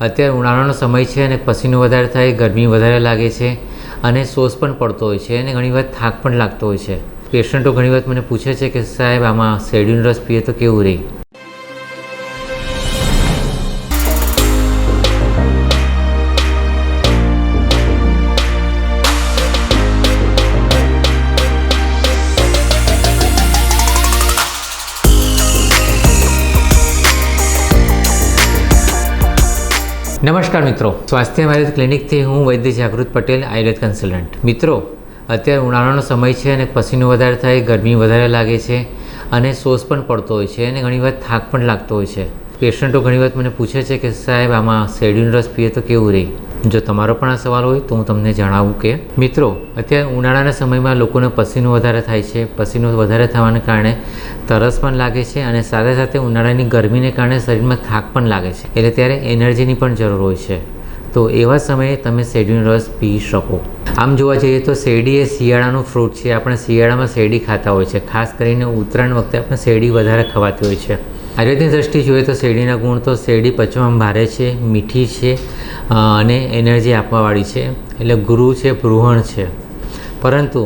અત્યારે ઉનાળાનો સમય છે અને પસીનો વધારે થાય, ગરમી વધારે લાગે છે અને સોસ પણ પડતો હોય છે અને ઘણીવાર થાક પણ લાગતો હોય છે. પેશન્ટો ઘણીવાર મને પૂછે છે કે સાહેબ, આમાં શેરડીનો રસ પીએ તો કેવું રહે નમસ્કાર મિત્રો. સ્વાસ્થ્ય આયુર્વેદ ક્લિનિકથી હું વૈદ્ય જાગૃત પટેલ, આયુર્વેદ કન્સલ્ટન્ટ. મિત્રો, અત્યારે ઉનાળાનો સમય છે અને પસીનો વધારે થાય, ગરમી વધારે લાગે છે અને સોસ પણ પડતો હોય છે અને ઘણીવાર થાક પણ લાગતો હોય છે. પેશન્ટો ઘણીવાર મને પૂછે છે કે સાહેબ, આમાં શેરડીનો રસ પીએ તો કેવું રહે જો તમારો પણ આ સવાલ હોય તો હું તમને જણાવું કે, મિત્રો, અત્યારે ઉનાળાના સમયમાં લોકોને પસીનો વધારે થાય છે. પસીનો વધારે થવાને કારણે તરસ પણ લાગે છે અને સાથે સાથે ઉનાળાની ગરમીને કારણે શરીરમાં થાક પણ લાગે છે. એટલે ત્યારે એનર્જીની પણ જરૂર હોય છે. તો એવા સમયે તમે શેરડીનો રસ પી શકો. આમ જોવા જઈએ તો શેરડી એ શિયાળાનું ફ્રૂટ છે. આપણે શિયાળામાં શેરડી ખાતા હોય છે. ખાસ કરીને ઉત્તરાયણ વખતે આપણે શેરડી વધારે ખવાતી હોય છે. આયુર્વેદની દ્રષ્ટિએ જોઈએ તો શેરડીના ગુણ તો શેરડી પચવામાં ભારે છે, મીઠી છે અને એનર્જી આપવાવાળી છે. એટલે ગુરુ છે બૃહણ છે. પરંતુ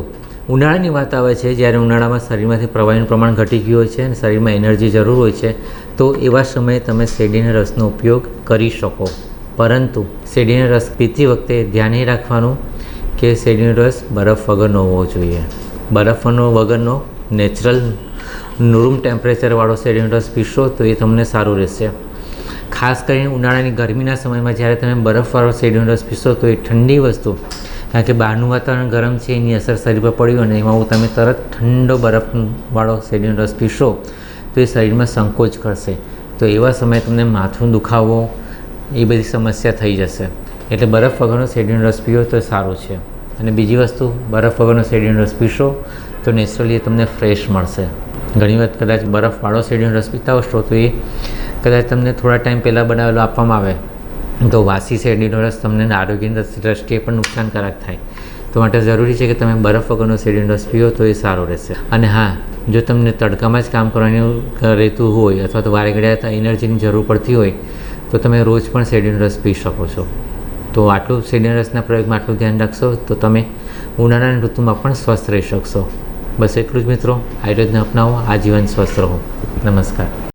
ઉનાળાની વાત આવે છે, જ્યારે ઉનાળામાં શરીરમાંથી પ્રવાહીનું પ્રમાણ ઘટી ગયું હોય છે અને શરીરમાં એનર્જી જરૂર હોય છે, તો એવા સમયે તમે શેરડીના રસનો ઉપયોગ કરી શકો. પરંતુ શેરડીનો રસ પીતી વખતે ધ્યાન એ રાખવાનું કે શેરડીનો રસ બરફ વગરનો હોવો જોઈએ. બરફનો વગરનો નેચરલ રૂમ ટેમ્પરેચરવાળો શેરડીનો પીશો તો એ તમને સારું રહેશે. ખાસ કરીને ઉનાળાની ગરમીના સમયમાં જ્યારે તમે બરફવાળો શેરડીનો પીશો તો એ ઠંડી વસ્તુ. કારણ કે બહારનું વાતાવરણ ગરમ છે, એની અસર શરીર પર પડ્યું અને એમાં તમે તરત ઠંડો બરફવાળો રસ પીશો તો એ શરીરમાં સંકોચ કરશે. તો એવા સમયે તમને માથું દુખાવો એ બધી સમસ્યા થઈ જશે. એટલે બરફ વગરનો શેરડીનો રસ પીવો તો સારું છે. અને બીજી વસ્તુ, બરફ વગરનો શેરડીનો રસ પીશો તો નેચરલી એ તમને ફ્રેશ મળશે. ઘણી વખત કદાચ બરફવાળો શેરડીનો રસ પીતા હશો તો એ કદાચ તમને થોડા ટાઈમ પહેલાં બનાવેલો આપવામાં આવે. તો વાસી શેરડીનો રસ તમને આરોગ્યની દ્રષ્ટિએ પણ નુકસાનકારક થાય. તો માટે જરૂરી છે કે તમે બરફ વગરનો શેરડીનો રસ પીઓ, તો એ સારો રહેશે. અને હા, જો તમને તડકામાં જ કામ કરવાનું રહેતું હોય અથવા તો વારે ઘડિયા એનર્જીની જરૂર પડતી હોય, તો તમે રોજ પણ શેરડીનો રસ પી શકો છો. તો આટલું શેરડીના રસના પ્રયોગમાં આટલું ધ્યાન રાખશો, તો તમે ઉનાળાની ઋતુમાં પણ સ્વસ્થ રહી શકશો. બસ એટલું જ મિત્રો. આયુર્વેદને અપનાવો. આજીવન સ્વસ્થ રહો. નમસ્કાર.